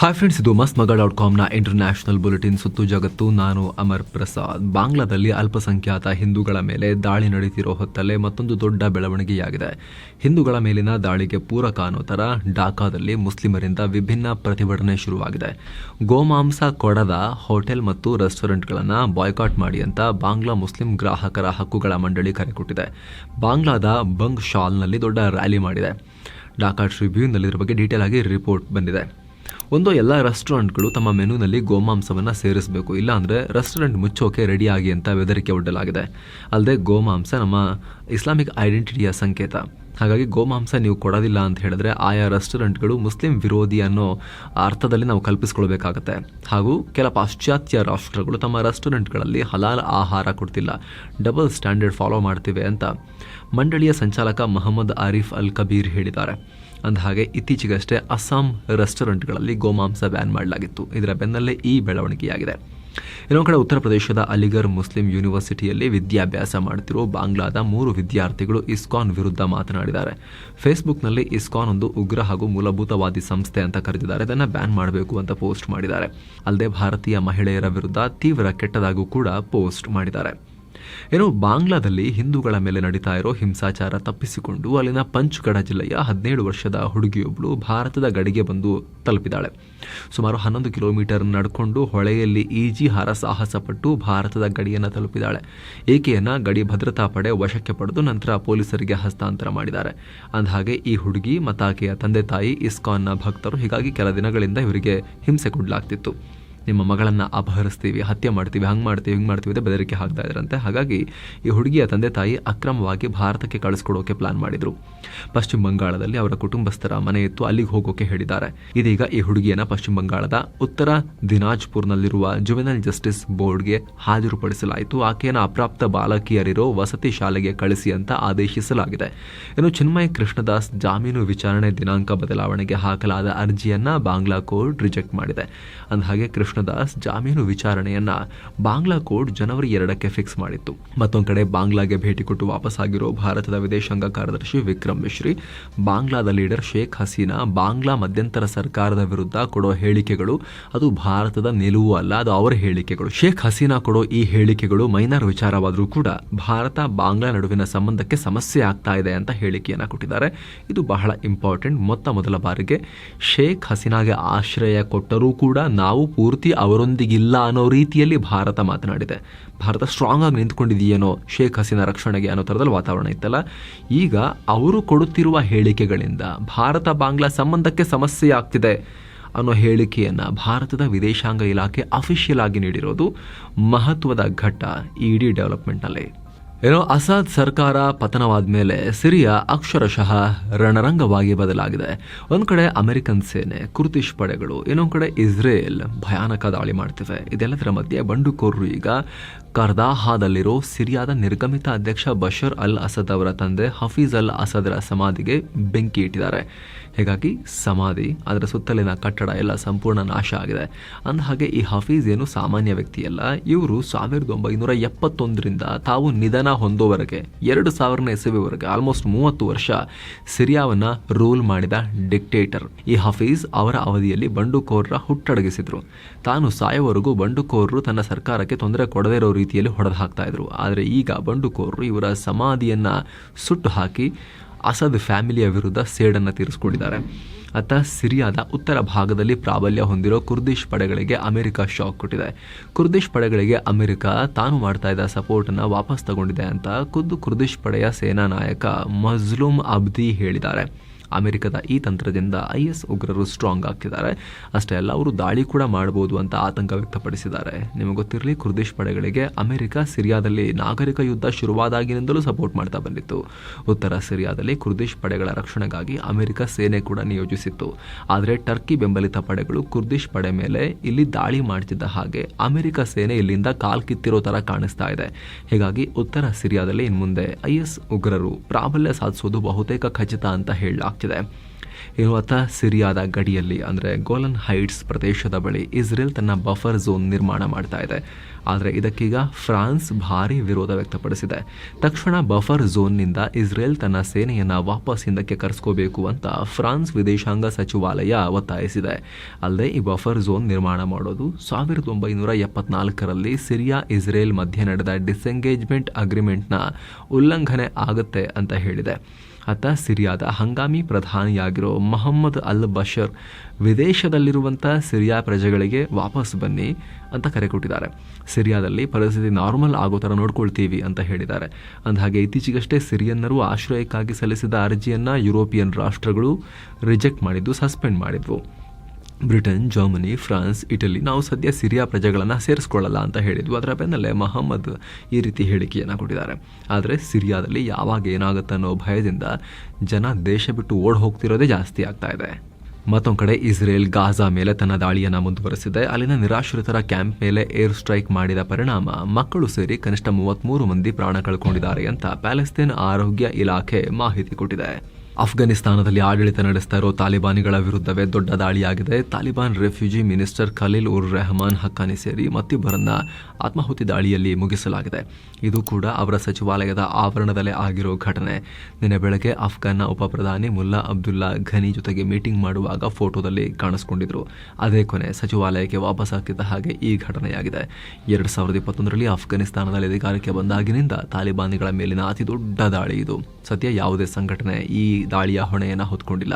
Hi friends ಇದು ಮಸ್ತ್ ಮಗ ಡಾಟ್ ಕಾಮ್ನ ಇಂಟರ್ನ್ಯಾಷನಲ್ ಬುಲೆಟಿನ್ ಸುತ್ತು ಜಗತ್ತು. ನಾನು ಅಮರ್ ಪ್ರಸಾದ್. ಬಾಂಗ್ಲಾದಲ್ಲಿ ಅಲ್ಪಸಂಖ್ಯಾತ ಹಿಂದೂಗಳ ಮೇಲೆ ದಾಳಿ ನಡೀತಿರೋ ಹೊತ್ತಲ್ಲೇ ಮತ್ತೊಂದು ದೊಡ್ಡ ಬೆಳವಣಿಗೆಯಾಗಿದೆ. ಹಿಂದೂಗಳ ಮೇಲಿನ ದಾಳಿಗೆ ಪೂರಕ ಅನ್ನೋ ಥರ ಢಾಕಾದಲ್ಲಿ ಮುಸ್ಲಿಮರಿಂದ ವಿಭಿನ್ನ ಪ್ರತಿಭಟನೆ ಶುರುವಾಗಿದೆ. ಗೋಮಾಂಸ ಕೊಡದ ಹೋಟೆಲ್ ಮತ್ತು ರೆಸ್ಟೋರೆಂಟ್ಗಳನ್ನು ಬಾಯ್ಕಾಟ್ ಮಾಡಿ ಅಂತ ಬಾಂಗ್ಲಾ ಮುಸ್ಲಿಂ ಗ್ರಾಹಕರ ಹಕ್ಕುಗಳ ಮಂಡಳಿ ಕರೆ ಕೊಟ್ಟಿದೆ. ಬಾಂಗ್ಲಾದ ಬಂಗ್ ಶಾಲ್ನಲ್ಲಿ ದೊಡ್ಡ ರ್ಯಾಲಿ ಮಾಡಿದೆ. ಡಾಕಾ ಟ್ರಿಬ್ಯೂನ್ನಲ್ಲಿ ಇದ್ರ ಬಗ್ಗೆ ಡೀಟೇಲ್ ಆಗಿ ರಿಪೋರ್ಟ್ ಬಂದಿದೆ. ಒಂದು ಎಲ್ಲ ರೆಸ್ಟೋರೆಂಟ್ಗಳು ತಮ್ಮ ಮೆನುನಲ್ಲಿ ಗೋಮಾಂಸವನ್ನು ಸೇರಿಸಬೇಕು. ಇಲ್ಲಾಂದರೆ ರೆಸ್ಟೋರೆಂಟ್ ಮುಚ್ಚೋಕೆ ರೆಡಿಯಾಗಿ ಅಂತ ಬೆದರಿಕೆ ಒಡ್ಡಲಾಗಿದೆ. ಅಲ್ಲದೆ ಗೋಮಾಂಸ ನಮ್ಮ ಇಸ್ಲಾಮಿಕ್ ಐಡೆಂಟಿಟಿಯ ಸಂಕೇತ. ಹಾಗಾಗಿ ಗೋಮಾಂಸ ನೀವು ಕೊಡೋದಿಲ್ಲ ಅಂತ ಹೇಳಿದ್ರೆ ಆಯಾ ರೆಸ್ಟೋರೆಂಟ್ಗಳು ಮುಸ್ಲಿಂ ವಿರೋಧಿ ಅನ್ನೋ ಅರ್ಥದಲ್ಲಿ ನಾವು ಕಲ್ಪಿಸ್ಕೊಳ್ಬೇಕಾಗತ್ತೆ. ಹಾಗೂ ಕೆಲ ಪಾಶ್ಚಾತ್ಯ ರಾಷ್ಟ್ರಗಳು ತಮ್ಮ ರೆಸ್ಟೋರೆಂಟ್ಗಳಲ್ಲಿ ಹಲಾಲ್ ಆಹಾರ ಕೊಡ್ತಿಲ್ಲ. ಡಬಲ್ ಸ್ಟ್ಯಾಂಡರ್ಡ್ ಫಾಲೋ ಮಾಡ್ತಿವೆ ಅಂತ ಮಂಡಳಿಯ ಸಂಚಾಲಕ ಮೊಹಮ್ಮದ್ ಆರಿಫ್ ಅಲ್ ಕಬೀರ್ ಹೇಳಿದ್ದಾರೆ. ಅಂದಹಾಗೆ ಇತ್ತೀಚೆಗಷ್ಟೇ ಅಸ್ಸಾಂ ರೆಸ್ಟೋರೆಂಟ್ಗಳಲ್ಲಿ ಗೋಮಾಂಸ ಬ್ಯಾನ್ ಮಾಡಲಾಗಿತ್ತು. ಇದರ ಬೆನ್ನಲ್ಲೇ ಈ ಬೆಳವಣಿಗೆಯಾಗಿದೆ. ಇನ್ನೊಂದು ಕಡೆ ಉತ್ತರ ಪ್ರದೇಶದ ಅಲಿಗರ್ ಮುಸ್ಲಿಂ ಯೂನಿವರ್ಸಿಟಿಯಲ್ಲಿ ವಿದ್ಯಾಭ್ಯಾಸ ಮಾಡುತ್ತಿರುವ ಬಾಂಗ್ಲಾದ ಮೂರು ವಿದ್ಯಾರ್ಥಿಗಳು ಇಸ್ಕಾನ್ ವಿರುದ್ಧ ಮಾತನಾಡಿದ್ದಾರೆ. ಫೇಸ್ಬುಕ್ನಲ್ಲಿ ಇಸ್ಕಾನ್ ಒಂದು ಉಗ್ರ ಹಾಗೂ ಮೂಲಭೂತವಾದಿ ಸಂಸ್ಥೆ ಅಂತ ಕರೆದಿದ್ದಾರೆ. ಇದನ್ನು ಬ್ಯಾನ್ ಮಾಡಬೇಕು ಅಂತ ಪೋಸ್ಟ್ ಮಾಡಿದ್ದಾರೆ. ಅಲ್ಲದೆ ಭಾರತೀಯ ಮಹಿಳೆಯರ ವಿರುದ್ಧ ತೀವ್ರ ಕೆಟ್ಟದಾಗೂ ಕೂಡ ಪೋಸ್ಟ್ ಮಾಡಿದ್ದಾರೆ. ಏನು ಬಾಂಗ್ಲಾದಲ್ಲಿ ಹಿಂದೂಗಳ ಮೇಲೆ ನಡೀತಾ ಇರೋ ಹಿಂಸಾಚಾರ ತಪ್ಪಿಸಿಕೊಂಡು ಅಲ್ಲಿನ ಪಂಚ್ಗಡ ಜಿಲ್ಲೆಯ ಹದಿನೇಳು ವರ್ಷದ ಹುಡುಗಿಯೊಬ್ಬಳು ಭಾರತದ ಗಡಿಗೆ ಬಂದು ತಲುಪಿದಾಳೆ. ಸುಮಾರು ಹನ್ನೊಂದು ಕಿಲೋಮೀಟರ್ ನಡ್ಕೊಂಡು ಹೊಳೆಯಲ್ಲಿ ಈಜಿ ಹಾರ ಪಟ್ಟು ಭಾರತದ ಗಡಿಯನ್ನು ತಲುಪಿದಾಳೆ. ಈಕೆಯನ್ನು ಗಡಿ ಭದ್ರತಾ ಪಡೆ ವಶಕ್ಕೆ ಪಡೆದು ನಂತರ ಪೊಲೀಸರಿಗೆ ಹಸ್ತಾಂತರ ಮಾಡಿದ್ದಾರೆ. ಅಂದಹಾಗೆ ಈ ಹುಡುಗಿ ಮತ್ತು ಆಕೆಯ ತಂದೆ ತಾಯಿ ಇಸ್ಕಾನ್ನ ಭಕ್ತರು ಹೀಗಾಗಿ ಕೆಲ ದಿನಗಳಿಂದ ಇವರಿಗೆ ಹಿಂಸೆ ಕೊಡಲಾಗ್ತಿತ್ತು. ನಿಮ್ಮ ಮಗಳನ್ನು ಅಪಹರಿಸ್ತೀವಿ, ಹತ್ಯೆ ಮಾಡ್ತೀವಿ, ಹಂಗೆ ಮಾಡ್ತೀವಿ, ಹಿಂಗೆ ಮಾಡ್ತೀವಿ ಅಂತ ಬೆದರಿಕೆ ಹಾಕ್ತಾ ಇದ್ರಂತೆ. ಹಾಗಾಗಿ ಈ ಹುಡುಗಿಯ ತಂದೆ ತಾಯಿ ಅಕ್ರಮವಾಗಿ ಭಾರತಕ್ಕೆ ಕಳಿಸ್ಕೊಡೋಕೆ ಪ್ಲಾನ್ ಮಾಡಿದ್ರು. ಪಶ್ಚಿಮ ಬಂಗಾಳದಲ್ಲಿ ಅವರ ಕುಟುಂಬಸ್ಥರ ಮನೆ ಇತ್ತು ಅಲ್ಲಿಗೆ ಹೋಗೋಕೆ ಹೇಳಿದ್ದಾರೆ. ಇದೀಗ ಈ ಹುಡುಗಿಯನ್ನ ಪಶ್ಚಿಮ ಬಂಗಾಳದ ಉತ್ತರ ದಿನಾಜ್ಪುರ್ನಲ್ಲಿರುವ ಜುವೆನಲ್ ಜಸ್ಟಿಸ್ ಬೋರ್ಡ್ಗೆ ಹಾಜರುಪಡಿಸಲಾಯಿತು. ಆಕೆಯನ್ನು ಅಪ್ರಾಪ್ತ ಬಾಲಕಿಯರಿರೋ ವಸತಿ ಶಾಲೆಗೆ ಕಳಿಸಿ ಅಂತ ಆದೇಶಿಸಲಾಗಿದೆ. ಇನ್ನು ಚಿನ್ಮಯ ಕೃಷ್ಣದಾಸ್ ಜಾಮೀನು ವಿಚಾರಣೆ ದಿನಾಂಕ ಬದಲಾವಣೆಗೆ ಹಾಕಲಾದ ಅರ್ಜಿಯನ್ನ ಬಾಂಗ್ಲಾ ಕೋರ್ಟ್ ರಿಜೆಕ್ಟ್ ಮಾಡಿದೆ. ಅಂದ ಅಂದಹಾಗೆ ಕೃಷ್ಣದಾಸ್ ಜಾಮೀನು ವಿಚಾರಣೆಯನ್ನ ಬಾಂಗ್ಲಾ ಕೋರ್ಟ್ ಜನವರಿ ಎರಡಕ್ಕೆ ಫಿಕ್ಸ್ ಮಾಡಿತ್ತು. ಮತ್ತೊಂದು ಕಡೆ ಬಾಂಗ್ಲಾಗೆ ಭೇಟಿ ಕೊಟ್ಟು ವಾಪಸ್ಸಾಗಿರೋ ಭಾರತದ ವಿದೇಶಾಂಗ ಕಾರ್ಯದರ್ಶಿ ವಿಕ್ರಮ್ ಮಿಶ್ರಿ, ಬಾಂಗ್ಲಾದ ಲೀಡರ್ ಶೇಖ್ ಹಸೀನಾ ಬಾಂಗ್ಲಾ ಮಧ್ಯಂತರ ಸರ್ಕಾರದ ವಿರುದ್ಧ ಕೊಡೋ ಹೇಳಿಕೆಗಳು ಅದು ಭಾರತದ ನಿಲುವು ಅಲ್ಲ, ಅದು ಅವರ ಹೇಳಿಕೆಗಳು. ಶೇಖ್ ಹಸೀನಾ ಕೊಡೋ ಈ ಹೇಳಿಕೆಗಳು ಮೈನರ್ ವಿಚಾರವಾದರೂ ಕೂಡ ಭಾರತ ಬಾಂಗ್ಲಾ ನಡುವಿನ ಸಂಬಂಧಕ್ಕೆ ಸಮಸ್ಯೆ ಆಗ್ತಾ ಇದೆ ಅಂತ ಹೇಳಿಕೆಯನ್ನ ಕೊಟ್ಟಿದ್ದಾರೆ. ಇದು ಬಹಳ ಇಂಪಾರ್ಟೆಂಟ್ ಮೊತ್ತ ಮೊದಲ ಬಾರಿಗೆ ಶೇಖ್ ಹಸೀನಾಗೆ ಆಶ್ರಯ ಕೊಟ್ಟರೂ ಕೂಡ ನಾವು ಪೂರ್ತಿ ಅವರೊಂದಿಗಿಲ್ಲ ಅನ್ನೋ ರೀತಿಯಲ್ಲಿ ಭಾರತ ಮಾತನಾಡಿದೆ. ಭಾರತ ಸ್ಟ್ರಾಂಗ್ ಆಗಿ ನಿಂತ್ಕೊಂಡಿದೆಯೇನೋ ಶೇಖ್ ಹಸೀನಾ ರಕ್ಷಣೆಗೆ ಅನ್ನೋ ಥರದಲ್ಲಿ ವಾತಾವರಣ ಇತ್ತಲ್ಲ. ಈಗ ಅವರು ಕೊಡುತ್ತಿರುವ ಹೇಳಿಕೆಗಳಿಂದ ಭಾರತ ಬಾಂಗ್ಲಾ ಸಂಬಂಧಕ್ಕೆ ಸಮಸ್ಯೆ ಆಗ್ತಿದೆ ಅನ್ನೋ ಹೇಳಿಕೆಯನ್ನು ಭಾರತದ ವಿದೇಶಾಂಗ ಇಲಾಖೆ ಅಫಿಷಿಯಲ್ ಆಗಿ ನೀಡಿರೋದು ಮಹತ್ವದ ಘಟ್ಟ ಈ ಇಡೀ ಡೆವಲಪ್ಮೆಂಟ್ನಲ್ಲಿ ಏನೋ ಅಸಾದ್ ಸರ್ಕಾರ ಪತನವಾದ ಮೇಲೆ ಸಿರಿಯಾ ಅಕ್ಷರಶಃ ರಣರಂಗವಾಗಿ ಬದಲಾಗಿದೆ. ಒಂದು ಕಡೆ ಅಮೆರಿಕನ್ ಸೇನೆ ಕುರ್ತಿಶ್ ಪಡೆಗಳು, ಇನ್ನೊಂದು ಕಡೆ ಇಸ್ರೇಲ್ ಭಯಾನಕ ದಾಳಿ ಮಾಡ್ತಿವೆ. ಇದೆಲ್ಲದರ ಮಧ್ಯೆ ಬಂಡುಕೋರರು ಈಗ ಕರ್ದಾಹಾದಲ್ಲಿರೋ ಸಿರಿಯಾದ ನಿರ್ಗಮಿತ ಅಧ್ಯಕ್ಷ ಬಶರ್ ಅಲ್ ಅಸದ್ ಅವರ ತಂದೆ ಹಫೀಜ್ ಅಲ್ ಅಸದ್ರ ಸಮಾಧಿಗೆ ಬೆಂಕಿ ಇಟ್ಟಿದ್ದಾರೆ. ಹೀಗಾಗಿ ಸಮಾಧಿ, ಅದರ ಸುತ್ತಲಿನ ಕಟ್ಟಡ ಎಲ್ಲ ಸಂಪೂರ್ಣ ನಾಶ ಆಗಿದೆ. ಅಂದಹಾಗೆ ಈ ಹಫೀಜ್ ಏನು ಸಾಮಾನ್ಯ ವ್ಯಕ್ತಿಯಲ್ಲ, ಇವರು ಸಾವಿರದ ಒಂಬೈನೂರ ಎಪ್ಪತ್ತೊಂದರಿಂದ ತಾವು ನಿಧನ ಹೊಂದೋವರೆಗೆ, ಎರಡು ಸಾವಿರನೇ ಇಸವಿವರೆಗೆ ಆಲ್ಮೋಸ್ಟ್ ಮೂವತ್ತು ವರ್ಷ ಸಿರಿಯಾವನ್ನ ರೂಲ್ ಮಾಡಿದ ಡಿಕ್ಟೇಟರ್ ಈ ಹಫೀಜ್ ಅವರ ಅವಧಿಯಲ್ಲಿ ಬಂಡುಕೋರರ ಹುಟ್ಟಡಗಿಸಿದ್ರು. ತಾನು ಸಾಯೋವರೆಗೂ ಬಂಡುಕೋರರು ತನ್ನ ಸರ್ಕಾರಕ್ಕೆ ತೊಂದರೆ ಕೊಡದೇ ಇರೋ ರೀತಿಯಲ್ಲಿ ಹೊಡೆದು ಹಾಕ್ತಾ ಇದ್ರು. ಆದರೆ ಈಗ ಬಂಡುಕೋರರು ಇವರ ಸಮಾಧಿಯನ್ನು ಸುಟ್ಟು ಹಾಕಿ ಅಸದ್ ಫ್ಯಾಮಿಲಿಯ ವಿರುದ್ಧ ಸೇಡನ್ನು ತೀರಿಸ್ಕೊಂಡಿದ್ದಾರೆ. ಅತ್ತ ಸಿರಿಯಾದ ಉತ್ತರ ಭಾಗದಲ್ಲಿ ಪ್ರಾಬಲ್ಯ ಹೊಂದಿರೋ ಕುರ್ದಿಶ್ ಪಡೆಗಳಿಗೆ ಅಮೆರಿಕ ಶಾಕ್ ಕೊಟ್ಟಿದೆ. ಕುರ್ದಿಶ್ ಪಡೆಗಳಿಗೆ ಅಮೆರಿಕ ತಾನು ಮಾಡ್ತಾ ಇದ್ದ ಸಪೋರ್ಟನ್ನು ವಾಪಸ್ ತಗೊಂಡಿದೆ ಅಂತ ಖುದ್ದು ಕುರ್ದಿಶ್ ಪಡೆಯ ಸೇನಾ ನಾಯಕ ಮಜ್ಲೂಮ್ ಅಬ್ದಿ ಹೇಳಿದ್ದಾರೆ. ಅಮೆರಿಕದ ಈ ತಂತ್ರದಿಂದ ಐ ಎಸ್ ಉಗ್ರರು ಸ್ಟ್ರಾಂಗ್ ಆಗ್ತಿದ್ದಾರೆ. ಅಷ್ಟೇ ಅಲ್ಲ, ಅವರು ದಾಳಿ ಕೂಡ ಮಾಡಬಹುದು ಅಂತ ಆತಂಕ ವ್ಯಕ್ತಪಡಿಸಿದ್ದಾರೆ. ನಿಮಗೆ ಗೊತ್ತಿರಲಿ, ಕುರ್ದಿಶ್ ಪಡೆಗಳಿಗೆ ಅಮೆರಿಕ ಸಿರಿಯಾದಲ್ಲಿ ನಾಗರಿಕ ಯುದ್ಧ ಶುರುವಾದಾಗಿನಿಂದಲೂ ಸಪೋರ್ಟ್ ಮಾಡ್ತಾ ಬಂದಿತ್ತು. ಉತ್ತರ ಸಿರಿಯಾದಲ್ಲಿ ಕುರ್ದಿಶ್ ಪಡೆಗಳ ರಕ್ಷಣೆಗಾಗಿ ಅಮೆರಿಕ ಸೇನೆ ಕೂಡ ನಿಯೋಜಿಸಿತ್ತು. ಆದರೆ ಟರ್ಕಿ ಬೆಂಬಲಿತ ಪಡೆಗಳು ಕುರ್ದಿಶ್ ಪಡೆ ಮೇಲೆ ಇಲ್ಲಿ ದಾಳಿ ಮಾಡ್ತಿದ್ದ ಹಾಗೆ ಅಮೆರಿಕ ಸೇನೆ ಇಲ್ಲಿಂದ ಕಾಲ್ ಕಿತ್ತಿರೋ ತರ ಕಾಣಿಸ್ತಾ ಇದೆ. ಹೀಗಾಗಿ ಉತ್ತರ ಸಿರಿಯಾದಲ್ಲಿ ಇನ್ಮುಂದೆ ಐ ಎಸ್ ಉಗ್ರರು ಪ್ರಾಬಲ್ಯ ಸಾಧಿಸೋದು ಬಹುತೇಕ ಖಚಿತ ಅಂತ ಹೇಳಲಾಗ್ತಿದೆ ಇನ್ನು ಅತ್ತ ಸಿರಿಯಾದ ಗಡಿಯಲ್ಲಿ, ಅಂದರೆ ಗೋಲನ್ ಹೈಟ್ಸ್ ಪ್ರದೇಶದ ಬಳಿ ಇಸ್ರೇಲ್ ತನ್ನ ಬಫರ್ ಝೋನ್ ನಿರ್ಮಾಣ ಮಾಡ್ತಾ ಇದೆ. ಆದರೆ ಇದಕ್ಕೀಗ ಫ್ರಾನ್ಸ್ ಭಾರಿ ವಿರೋಧ ವ್ಯಕ್ತಪಡಿಸಿದೆ. ತಕ್ಷಣ ಬಫರ್ ಝೋನ್ನಿಂದ ಇಸ್ರೇಲ್ ತನ್ನ ಸೇನೆಯನ್ನು ವಾಪಸ್ ಹಿಂದಕ್ಕೆ ಕರೆಸ್ಕೋಬೇಕು ಅಂತ ಫ್ರಾನ್ಸ್ ವಿದೇಶಾಂಗ ಸಚಿವಾಲಯ ಒತ್ತಾಯಿಸಿದೆ. ಅಲ್ಲದೆ ಈ ಬಫರ್ ಝೋನ್ ನಿರ್ಮಾಣ ಮಾಡೋದು ಸಾವಿರದ ಒಂಬೈನೂರ ಎಪ್ಪತ್ನಾಲ್ಕರಲ್ಲಿ ಸಿರಿಯಾ ಇಸ್ರೇಲ್ ಮಧ್ಯೆ ನಡೆದ ಡಿಸ್ಎಂಗೇಜ್ಮೆಂಟ್ ಅಗ್ರಿಮೆಂಟ್ನ ಉಲ್ಲಂಘನೆ ಆಗುತ್ತೆ ಅಂತ ಹೇಳಿದೆ. ಅತ್ತ ಸಿರಿಯಾದ ಹಂಗಾಮಿ ಪ್ರಧಾನಿಯಾಗಿರೋ ಮೊಹಮ್ಮದ್ ಅಲ್ ಬಷರ್ ವಿದೇಶದಲ್ಲಿರುವಂಥ ಸಿರಿಯಾ ಪ್ರಜೆಗಳಿಗೆ ವಾಪಸ್ ಬನ್ನಿ ಅಂತ ಕರೆ ಕೊಟ್ಟಿದ್ದಾರೆ. ಸಿರಿಯಾದಲ್ಲಿ ಪರಿಸ್ಥಿತಿ ನಾರ್ಮಲ್ ಆಗೋ ಥರ ನೋಡ್ಕೊಳ್ತೀವಿ ಅಂತ ಹೇಳಿದ್ದಾರೆ. ಅಂದಹಾಗೆ ಇತ್ತೀಚೆಗಷ್ಟೇ ಸಿರಿಯನ್ನರು ಆಶ್ರಯಕ್ಕಾಗಿ ಸಲ್ಲಿಸಿದ ಅರ್ಜಿಯನ್ನು ಯುರೋಪಿಯನ್ ರಾಷ್ಟ್ರಗಳು ರಿಜೆಕ್ಟ್ ಮಾಡಿದ್ದು, ಸಸ್ಪೆಂಡ್ ಮಾಡಿದ್ವು. ಬ್ರಿಟನ್, ಜರ್ಮನಿ, ಫ್ರಾನ್ಸ್, ಇಟಲಿ, ನಾವು ಸದ್ಯ ಸಿರಿಯಾ ಪ್ರಜೆಗಳನ್ನು ಸೇರಿಸ್ಕೊಳ್ಳಲ್ಲ ಅಂತ ಹೇಳಿದ್ವು. ಅದರ ಬೆನ್ನಲ್ಲೇ ಮಹಮ್ಮದ್ ಈ ರೀತಿ ಹೇಳಿಕೆಯನ್ನು ಕೊಟ್ಟಿದ್ದಾರೆ. ಆದರೆ ಸಿರಿಯಾದಲ್ಲಿ ಯಾವಾಗ ಏನಾಗುತ್ತೆ ಅನ್ನೋ ಭಯದಿಂದ ಜನ ದೇಶ ಬಿಟ್ಟು ಓಡ್ ಹೋಗ್ತಿರೋದೇ ಜಾಸ್ತಿ ಆಗ್ತಾ ಇದೆ. ಮತ್ತೊಂದು ಕಡೆ ಇಸ್ರೇಲ್ ಗಾಜಾ ಮೇಲೆ ತನ್ನ ದಾಳಿಯನ್ನು ಮುಂದುವರೆಸಿದೆ. ಅಲ್ಲಿನ ನಿರಾಶ್ರಿತರ ಕ್ಯಾಂಪ್ ಮೇಲೆ ಏರ್ ಸ್ಟ್ರೈಕ್ ಮಾಡಿದ ಪರಿಣಾಮ ಮಕ್ಕಳು ಸೇರಿ ಕನಿಷ್ಠ ಮೂವತ್ತ್ಮೂರು ಮಂದಿ ಪ್ರಾಣ ಕಳ್ಕೊಂಡಿದ್ದಾರೆ ಅಂತ ಪ್ಯಾಲೆಸ್ತೇನ್ ಆರೋಗ್ಯ ಇಲಾಖೆ ಮಾಹಿತಿ ಕೊಟ್ಟಿದೆ. ಅಫ್ಘಾನಿಸ್ತಾನದಲ್ಲಿ ಆಡಳಿತ ನಡೆಸ್ತಾ ಇರೋ ತಾಲಿಬಾನಿಗಳ ವಿರುದ್ಧವೇ ದೊಡ್ಡ ದಾಳಿಯಾಗಿದೆ. Taliban refugee minister Khalil ur Rehman Haqqani ಸೇರಿ ಮತ್ತಿಬ್ಬರನ್ನ ಆತ್ಮಾಹುತಿ ದಾಳಿಯಲ್ಲಿ ಮುಗಿಸಲಾಗಿದೆ. ಇದು ಕೂಡ ಅವರ ಸಚಿವಾಲಯದ ಆವರಣದಲ್ಲೇ ಆಗಿರೋ ಘಟನೆ. ನಿನ್ನೆ ಬೆಳಗ್ಗೆ ಅಫ್ಘಾನ್ನ ಉಪ ಪ್ರಧಾನಿ ಮುಲ್ಲಾ ಅಬ್ದುಲ್ಲಾ ಘನಿ ಜೊತೆಗೆ ಮೀಟಿಂಗ್ ಮಾಡುವಾಗ ಫೋಟೋದಲ್ಲಿ ಕಾಣಿಸ್ಕೊಂಡಿದ್ರು. ಅದೇ ಕೊನೆ ಸಚಿವಾಲಯಕ್ಕೆ ವಾಪಸ್ ಹಾಕಿದ್ದ ಹಾಗೆ ಈ ಘಟನೆಯಾಗಿದೆ. ಎರಡು ಸಾವಿರದ ಇಪ್ಪತ್ತೊಂದರಲ್ಲಿ ಅಫ್ಘಾನಿಸ್ತಾನದಲ್ಲಿ ಅಧಿಕಾರಕ್ಕೆ ಬಂದಾಗಿನಿಂದ ತಾಲಿಬಾನಿಗಳ ಮೇಲಿನ ಅತಿ ದೊಡ್ಡ ದಾಳಿ ಇದು. ಸದ್ಯ ಯಾವುದೇ ಸಂಘಟನೆ ಈ ದಾಳಿಯ ಹೊಣೆಯನ್ನು ಹೊತ್ಕೊಂಡಿಲ್ಲ.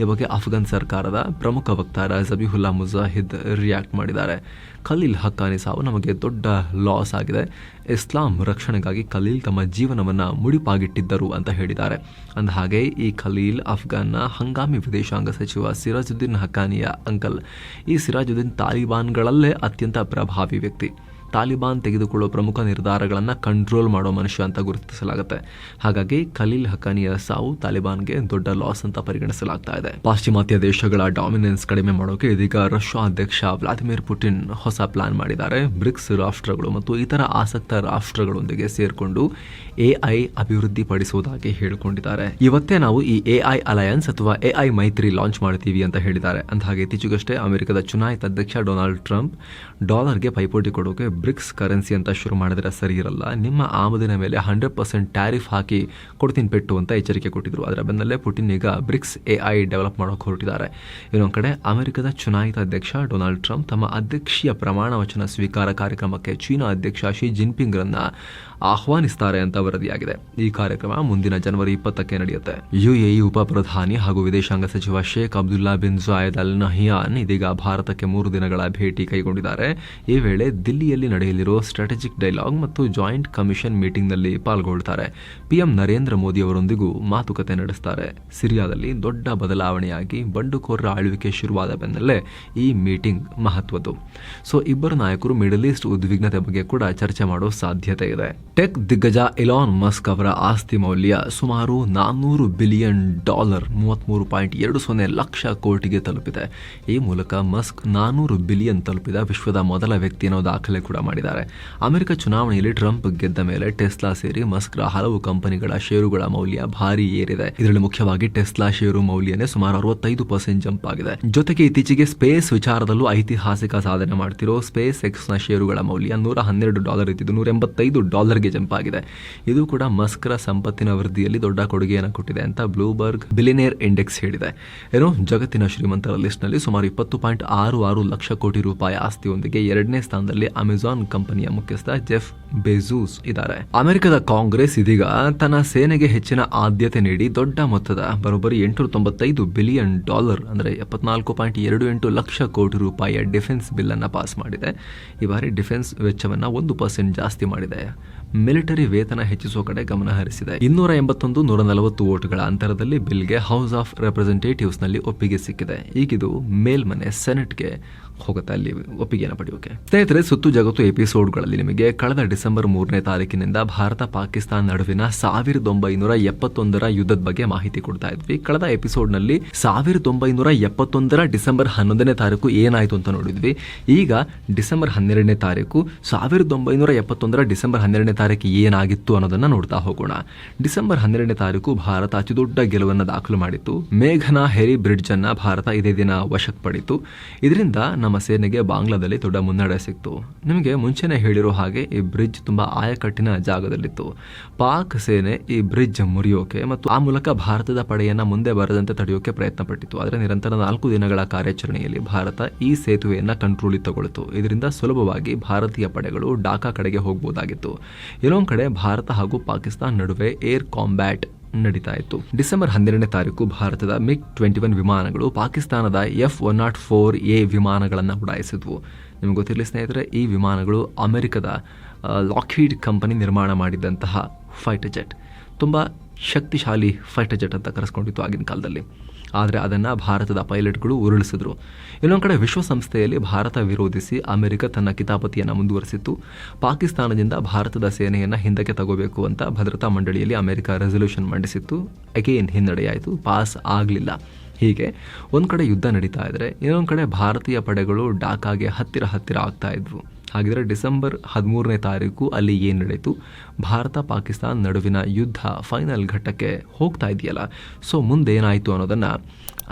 ಈ ಬಗ್ಗೆ ಅಫ್ಘಾನ್ ಸರ್ಕಾರದ ಪ್ರಮುಖ ವಕ್ತಾರ ಜಬಿಹುಲ್ಲಾ ಮುಜಾಹಿದ್ ರಿಯಾಕ್ಟ್ ಮಾಡಿದ್ದಾರೆ. ಖಲೀಲ್ ಹಕ್ಕಾನಿ ಸಾವು ನಮಗೆ ದೊಡ್ಡ ಲಾಸ್ ಆಗಿದೆ. ಇಸ್ಲಾಂ ರಕ್ಷಣೆಗಾಗಿ ಖಲೀಲ್ ತಮ್ಮ ಜೀವನವನ್ನು ಮುಡಿಪಾಗಿಟ್ಟಿದ್ದರು ಅಂತ ಹೇಳಿದ್ದಾರೆ. ಅಂದಹಾಗೆ, ಈ ಖಲೀಲ್ ಅಫ್ಘಾನ್ನ ಹಂಗಾಮಿ ವಿದೇಶಾಂಗ ಸಚಿವ ಸಿರಾಜುದ್ದೀನ್ ಹಕ್ಕಾನಿಯ ಅಂಕಲ್. ಈ ಸಿರಾಜುದ್ದೀನ್ ತಾಲಿಬಾನ್ಗಳಲ್ಲೇ ಅತ್ಯಂತ ಪ್ರಭಾವಿ ವ್ಯಕ್ತಿ. ತಾಲಿಬಾನ್ ತೆಗೆದುಕೊಳ್ಳುವ ಪ್ರಮುಖ ನಿರ್ಧಾರಗಳನ್ನು ಕಂಟ್ರೋಲ್ ಮಾಡೋ ಮನುಷ್ಯ ಅಂತ ಗುರುತಿಸಲಾಗುತ್ತೆ. ಹಾಗಾಗಿ ಖಲೀಲ್ ಹಕಾನಿಯ ಸಾವು ತಾಲಿಬಾನ್ಗೆ ದೊಡ್ಡ ಲಾಸ್ ಅಂತ ಪರಿಗಣಿಸಲಾಗ್ತಾ ಇದೆ. ಪಾಶ್ಚಿಮಾತ್ಯ ದೇಶಗಳ ಡಾಮಿನೆನ್ಸ್ ಕಡಿಮೆ ಮಾಡೋಕೆ ಇದೀಗ ರಷ್ಯಾ ಅಧ್ಯಕ್ಷ ವ್ಲಾದಿಮಿರ್ ಪುಟಿನ್ ಹೊಸ ಪ್ಲಾನ್ ಮಾಡಿದ್ದಾರೆ. ಬ್ರಿಕ್ಸ್ ರಾಷ್ಟ್ರಗಳು ಮತ್ತು ಇತರ ಆಸಕ್ತ ರಾಷ್ಟ್ರಗಳೊಂದಿಗೆ ಸೇರಿಕೊಂಡು ಎಐ ಅಭಿವೃದ್ಧಿ ಪಡಿಸುವುದಾಗಿ ಹೇಳಿಕೊಂಡಿದ್ದಾರೆ. ಇವತ್ತೇ ನಾವು ಈ ಎಐ ಅಲಯನ್ಸ್ ಅಥವಾ ಎಐ ಮೈತ್ರಿ ಲಾಂಚ್ ಮಾಡ್ತೀವಿ ಅಂತ ಹೇಳಿದ್ದಾರೆ. ಅಂತ ಹಾಗೆ ಇತ್ತೀಚೆಗಷ್ಟೇ ಅಮೆರಿಕದ ಚುನಾಯಿತ ಅಧ್ಯಕ್ಷ ಡೊನಾಲ್ಡ್ ಟ್ರಂಪ್ ಡಾಲರ್ಗೆ ಪೈಪೋಟಿ ಕೊಡೋಕೆ ಬ್ರಿಕ್ಸ್ ಕರೆನ್ಸಿ ಅಂತ ಶುರು ಮಾಡಿದ್ರೆ ಸರಿ ಇರಲ್ಲ. ನಿಮ್ಮ ಆಮದಿನ ಮೇಲೆ ಹಂಡ್ರೆಡ್ ಪರ್ಸೆಂಟ್ ಟ್ಯಾರಿಫ್ ಹಾಕಿ ಕೊಡ್ತೀನಿ ಪೆಟ್ಟು ಅಂತ ಎಚ್ಚರಿಕೆ ಕೊಟ್ಟಿದ್ರು. ಅದರ ಬೆನ್ನಲ್ಲೇ ಪುಟಿನ್ ಈಗ ಬ್ರಿಕ್ಸ್ ಐ ಡೆವಲಪ್ ಮಾಡೋಕೆ ಹೊರಟಿದ್ದಾರೆ. ಇನ್ನೊಂದು ಕಡೆ ಅಮೆರಿಕದ ಚುನಾಯಿತ ಅಧ್ಯಕ್ಷ ಡೊನಾಲ್ಡ್ ಟ್ರಂಪ್ ತಮ್ಮ ಅಧ್ಯಕ್ಷೀಯ ಪ್ರಮಾಣ ವಚನ ಸ್ವೀಕಾರ ಕಾರ್ಯಕ್ರಮಕ್ಕೆ ಚೀನಾ ಅಧ್ಯಕ್ಷ ಶಿ ಜಿನ್ಪಿಂಗ್ರನ್ನ ಆಹ್ವಾನಿಸ್ತಾರೆ ಅಂತ ವರದಿಯಾಗಿದೆ. ಈ ಕಾರ್ಯಕ್ರಮ ಮುಂದಿನ ಜನವರಿ ಇಪ್ಪತ್ತಕ್ಕೆ ನಡೆಯುತ್ತೆ. ಯುಎಇ ಉಪ ಪ್ರಧಾನಿ ಹಾಗೂ ವಿದೇಶಾಂಗ ಸಚಿವ Sheikh Abdullah bin Zayed Al Nahyan ಇದೀಗ ಭಾರತಕ್ಕೆ ಮೂರು ದಿನಗಳ ಭೇಟಿ ಕೈಗೊಂಡಿದ್ದಾರೆ. ಈ ವೇಳೆ ದಿಲ್ಲಿಯಲ್ಲಿ ನಡೆಯಲಿರೋ ಸ್ಟ್ರಾಟಜಿಕ್ ಡೈಲಾಗ್ ಮತ್ತು ಜಾಯಿಂಟ್ ಕಮಿಷನ್ ಮೀಟಿಂಗ್ನಲ್ಲಿ ಪಾಲ್ಗೊಳ್ಳುತ್ತಾರೆ. ಪಿಎಂ ನರೇಂದ್ರ ಮೋದಿ ಅವರೊಂದಿಗೂ ಮಾತುಕತೆ ನಡೆಸುತ್ತಾರೆ ಸಿರಿಯಾದಲ್ಲಿ ದೊಡ್ಡ ಬದಲಾವಣೆಯಾಗಿ ಬಂಡುಕೋರರ ಆಳ್ವಿಕೆ ಶುರುವಾದ ಬೆನ್ನಲ್ಲೇ ಈ ಮೀಟಿಂಗ್ ಮಹತ್ವದ್ದು. ಸೊ, ಇಬ್ಬರು ನಾಯಕರು ಮಿಡಲ್ ಈಸ್ಟ್ ಉದ್ವಿಗ್ನತೆ ಬಗ್ಗೆ ಕೂಡ ಚರ್ಚೆ ಮಾಡೋ ಸಾಧ್ಯತೆ ಇದೆ. ಟೆಕ್ ದಿಗ್ಗಜ ಇಲಾನ್ ಮಸ್ಕ್ ಅವರ ಆಸ್ತಿ ಮೌಲ್ಯ ಸುಮಾರು ನಾನ್ನೂರು ಬಿಲಿಯನ್ ಡಾಲರ್ ಮೂವತ್ತ್ಮೂರು ಪಾಯಿಂಟ್ ಎರಡು ಸೊನ್ನೆ ಲಕ್ಷ ಕೋಟಿಗೆ ತಲುಪಿದೆ. ಈ ಮೂಲಕ ಮಸ್ಕ್ ನಾನ್ನೂರು ಬಿಲಿಯನ್ ತಲುಪಿದ ವಿಶ್ವದ ಮೊದಲ ವ್ಯಕ್ತಿ ಅನ್ನೋ ದಾಖಲೆ ಕೂಡ ಮಾಡಿದ್ದಾರೆ. ಅಮೆರಿಕ ಚುನಾವಣೆಯಲ್ಲಿ ಟ್ರಂಪ್ ಗೆದ್ದ ಮೇಲೆ ಟೆಸ್ಲಾ ಸೇರಿ ಮಸ್ಕ್ರ ಹಲವು ಕಂಪನಿಗಳ ಷೇರುಗಳ ಮೌಲ್ಯ ಭಾರಿ ಏರಿದೆ. ಇದರಲ್ಲಿ ಮುಖ್ಯವಾಗಿ ಟೆಸ್ಲಾ ಷೇರು ಮೌಲ್ಯನೇ ಸುಮಾರು ಅರವತ್ತೈದು ಪರ್ಸೆಂಟ್ ಜಂಪ್ ಆಗಿದೆ. ಜೊತೆಗೆ ಇತ್ತೀಚೆಗೆ ಸ್ಪೇಸ್ ವಿಚಾರದಲ್ಲೂ ಐತಿಹಾಸಿಕ ಸಾಧನೆ ಮಾಡ್ತಿರೋ ಸ್ಪೇಸ್ ಎಕ್ಸ್ನ ಷೇರುಗಳ ಮೌಲ್ಯ ನೂರ ಹನ್ನೆರಡು ಡಾಲರ್ ಇದ್ದಿದ್ದು ನೂರ ಎಂಬತ್ತೈದು ಡಾಲರ್ಗೆ ಜಂಪ್ ಇದು ಕೂಡ ಮಸ್ಕ್ರ ಸಂಪತ್ತಿನ ವೃದ್ಧಿಯಲ್ಲಿ ದೊಡ್ಡ ಕೊಡುಗೆಯನ್ನು ಕೊಟ್ಟಿದೆ ಅಂತ ಬ್ಲೂಬರ್ಗ್ ಬಿಲಿನೇರ್ ಇಂಡೆಕ್ಸ್ ಹೇಳಿದೆ. ಏನು? ಜಗತ್ತಿನ ಶ್ರೀಮಂತರ ಲಿಸ್ಟ್ನಲ್ಲಿ ಸುಮಾರು ಇಪ್ಪತ್ತು ಪಾಯಿಂಟ್ ಆರು ಆರು ಲಕ್ಷ ಕೋಟಿ ರೂಪಾಯಿ ಆಸ್ತಿಯೊಂದಿಗೆ ಎರಡನೇ ಸ್ಥಾನದಲ್ಲಿ ಅಮೆಜಾನ್ ಕಂಪನಿಯ ಮುಖ್ಯಸ್ಥ ಜೆಫ್ ಬೆಜೂಸ್ ಇದ್ದಾರೆ. ಅಮೆರಿಕದ ಕಾಂಗ್ರೆಸ್ ಇದೀಗ ತನ್ನ ಸೇನೆಗೆ ಹೆಚ್ಚಿನ ಆದ್ಯತೆ ನೀಡಿ ದೊಡ್ಡ ಮೊತ್ತದ ಬರೋಬ್ಬರಿ ಎಂಟುನೂರ ತೊಂಬತ್ತೈದು ಬಿಲಿಯನ್ ಡಾಲರ್ ಅಂದರೆ ಎಪ್ಪತ್ನಾಲ್ಕು ಪಾಯಿಂಟ್ ಎರಡು ಎಂಟು ಲಕ್ಷ ಕೋಟಿ ರೂಪಾಯಿಯ ಡಿಫೆನ್ಸ್ ಬಿಲ್ ಅನ್ನು ಪಾಸ್ ಮಾಡಿದೆ. ಈ ಬಾರಿ ಡಿಫೆನ್ಸ್ ವೆಚ್ಚವನ್ನು ಒಂದು ಪರ್ಸೆಂಟ್ ಜಾಸ್ತಿ ಮಾಡಿದೆ. ಮಿಲಿಟರಿ ವೇತನ ಹೆಚ್ಚಿಸುವ ಕಡೆ ಗಮನ ಹರಿಸಿದೆ. ಇನ್ನೂರ ಎಂಬತ್ತೊಂದು, ನೂರ ನಲವತ್ತು ಓಟ್ಗಳ ಅಂತರದಲ್ಲಿ ಬಿಲ್ಗೆ ಹೌಸ್ ಆಫ್ ರೆಪ್ರೆಸೆಂಟೇಟಿವ್ಸ್ನಲ್ಲಿ ಒಪ್ಪಿಗೆ ಸಿಕ್ಕಿದೆ. ಈಗಿದು ಮೇಲ್ಮನೆ ಸೆನೆಟ್ಗೆ ಹೋಗುತ್ತೆ ಅಲ್ಲಿ ಒಪ್ಪಿಗೆಯನ್ನು ಪಡೆಯೋಕೆ ಸ್ನೇಹಿತರೆ, ಸುತ್ತು ಜಗತ್ತು ಎಪಿಸೋಡ್ಗಳಲ್ಲಿ ನಿಮಗೆ ಕಳೆದ ಡಿಸೆಂಬರ್ ಮೂರನೇ ತಾರೀಕಿನಿಂದ ಭಾರತ ಪಾಕಿಸ್ತಾನ ನಡುವಿನ ಸಾವಿರದ ಒಂಬೈನೂರ ಎಪ್ಪತ್ತೊಂದರ ಯುದ್ಧದ ಬಗ್ಗೆ ಮಾಹಿತಿ ಕೊಡ್ತಾ ಇದ್ವಿ. ಕಳೆದ ಎಪಿಸೋಡ್ನಲ್ಲಿ ಸಾವಿರದ ಒಂಬೈನೂರ ಎಪ್ಪತ್ತೊಂದರ ಡಿಸೆಂಬರ್ ಹನ್ನೊಂದನೇ ತಾರೀಕು ಏನಾಯಿತು ಅಂತ ನೋಡಿದ್ವಿ. ಈಗ ಡಿಸೆಂಬರ್ ಹನ್ನೆರಡನೇ ತಾರೀಕು, ಸಾವಿರದ ಒಂಬೈನೂರ ಎಪ್ಪತ್ತೊಂದರ ಡಿಸೆಂಬರ್ ಹನ್ನೆರಡನೇ ತಾರೀಕು ಏನಾಗಿತ್ತು ಅನ್ನೋದನ್ನ ನೋಡ್ತಾ ಹೋಗೋಣ. ಡಿಸೆಂಬರ್ ಹನ್ನೆರಡನೇ ತಾರೀಕು ಭಾರತ ಅತಿದೊಡ್ಡ ಗೆಲುವನ್ನು ದಾಖಲು ಮಾಡಿತ್ತು. ಮೇಘನಾ ಹೆರಿ ಬ್ರಿಡ್ಜ್ ಅನ್ನ ಭಾರತ ಇದೇ ದಿನ ವಶಕ್ಕೆ ಪಡಿತು. ಇದರಿಂದ ನಮ್ಮ ಸೇನೆಗೆ ಬಾಂಗ್ಲಾದಲ್ಲಿ ದೊಡ್ಡ ಮುನ್ನಡೆ ಸಿಕ್ತು. ನಿಮಗೆ ಮುಂಚೆನೆ ಹೇಳಿರೋ ಹಾಗೆ ಈ ಬ್ರಿಡ್ಜ್ ತುಂಬಾ ಆಯಕಟ್ಟಿನ ಜಾಗದಲ್ಲಿತ್ತು. ಪಾಕ್ ಸೇನೆ ಈ ಬ್ರಿಡ್ಜ್ ಮುರಿಯೋಕೆ ಮತ್ತು ಆ ಮೂಲಕ ಭಾರತದ ಪಡೆಯನ್ನ ಮುಂದೆ ಬರದಂತೆ ತಡೆಯೋಕೆ ಪ್ರಯತ್ನ ಪಟ್ಟಿತ್ತು ಆದರೆ ನಿರಂತರ ನಾಲ್ಕು ದಿನಗಳ ಕಾರ್ಯಾಚರಣೆಯಲ್ಲಿ ಭಾರತ ಈ ಸೇತುವೆಯನ್ನ ಕಂಟ್ರೋಲಿಗೆ ತಗೊಳ್ತು. ಇದರಿಂದ ಸುಲಭವಾಗಿ ಭಾರತೀಯ ಪಡೆಗಳು ಡಾಕಾ ಕಡೆಗೆ ಹೋಗಬಹುದಾಗಿತ್ತು ಇನ್ನೊಂದು ಕಡೆ ಭಾರತ ಹಾಗೂ ಪಾಕಿಸ್ತಾನ ನಡುವೆ ಏರ್ ಕಾಂಬ್ಯಾಟ್ ನಡೀತಾ ಇತ್ತು ಡಿಸೆಂಬರ್ ಹನ್ನೆರಡನೇ ತಾರೀಕು ಭಾರತದ ಮಿಗ್ ಟ್ವೆಂಟಿ ಒನ್ ವಿಮಾನಗಳು ಪಾಕಿಸ್ತಾನದ F one naught four A ವಿಮಾನಗಳನ್ನು ಉಡಾಯಿಸಿದ್ವು. ನಿಮಗೆ ಗೊತ್ತಿರಲಿ ಸ್ನೇಹಿತರೆ, ಈ ವಿಮಾನಗಳು ಅಮೆರಿಕದ ಲಾಕ್ಹೀಡ್ ಕಂಪನಿ ನಿರ್ಮಾಣ ಮಾಡಿದಂತಹ ಫೈಟರ್ ಜೆಟ್ ತುಂಬ ಶಕ್ತಿಶಾಲಿ ಫೈಟರ್ ಜೆಟ್ ಅಂತ ಕರೆಸ್ಕೊಂಡಿತ್ತು ಆಗಿನ ಕಾಲದಲ್ಲಿ. ಆದರೆ ಅದನ್ನು ಭಾರತದ ಪೈಲಟ್ಗಳು ಉರುಳಿಸಿದ್ರು. ಇನ್ನೊಂದು ಕಡೆ ವಿಶ್ವಸಂಸ್ಥೆಯಲ್ಲಿ ಭಾರತ ವಿರೋಧಿಸಿ ಅಮೆರಿಕ ತನ್ನ ಕಿತಾಪತಿಯನ್ನು ಮುಂದುವರಿಸಿತ್ತು. ಪಾಕಿಸ್ತಾನದಿಂದ ಭಾರತದ ಸೇನೆಯನ್ನು ಹಿಂದಕ್ಕೆ ತಗೋಬೇಕು ಅಂತ ಭದ್ರತಾ ಮಂಡಳಿಯಲ್ಲಿ ಅಮೆರಿಕ ರೆಸೊಲ್ಯೂಷನ್ ಮಂಡಿಸಿತ್ತು. ಅಗೇನ್ ಹಿನ್ನಡೆಯಾಯಿತು ಪಾಸ್ ಆಗಲಿಲ್ಲ. ಹೀಗೆ ಒಂದು ಕಡೆ ಯುದ್ಧ ನಡೀತಾ ಇದ್ದರೆ ಇನ್ನೊಂದು ಕಡೆ ಭಾರತೀಯ ಪಡೆಗಳು ಡಾಕಾಗೆ ಹತ್ತಿರ ಹತ್ತಿರ ಆಗ್ತಾ ಇದ್ವು. ಹಾಗಿದ್ರೆ ಡಿಸೆಂಬರ್ ಹದಿಮೂರನೇ ತಾರೀಕು ಅಲ್ಲಿ ಏನು ನಡೆಯಿತು? ಭಾರತ ಪಾಕಿಸ್ತಾನ ನಡುವಿನ ಯುದ್ಧ ಫೈನಲ್ ಘಟ್ಟಕ್ಕೆ ಹೋಗ್ತಾ ಇದೆಯಲ್ಲ, ಸೊ ಮುಂದೇನಾಯಿತು ಅನ್ನೋದನ್ನು,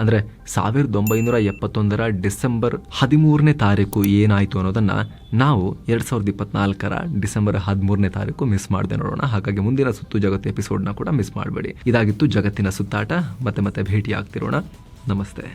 ಅಂದರೆ ಸಾವಿರದ ಒಂಬೈನೂರ ಎಪ್ಪತ್ತೊಂದರ ಡಿಸೆಂಬರ್ ಹದಿಮೂರನೇ ತಾರೀಕು ಏನಾಯಿತು ಅನ್ನೋದನ್ನು ನಾವು ಎರಡು ಸಾವಿರದ ಇಪ್ಪತ್ನಾಲ್ಕರ ಡಿಸೆಂಬರ್ ಹದಿಮೂರನೇ ತಾರೀಕು ಮಿಸ್ ಮಾಡದೆ ನೋಡೋಣ. ಹಾಗಾಗಿ ಮುಂದಿನ ಸುತ್ತು ಜಗತ್ತು ಎಪಿಸೋಡ್ನ ಕೂಡ ಮಿಸ್ ಮಾಡಬೇಡಿ. ಇದಾಗಿತ್ತು ಜಗತ್ತಿನ ಸುತ್ತಾಟ. ಮತ್ತೆ ಮತ್ತೆ ಭೇಟಿ ಆಗ್ತಿರೋಣ ನಮಸ್ತೆ.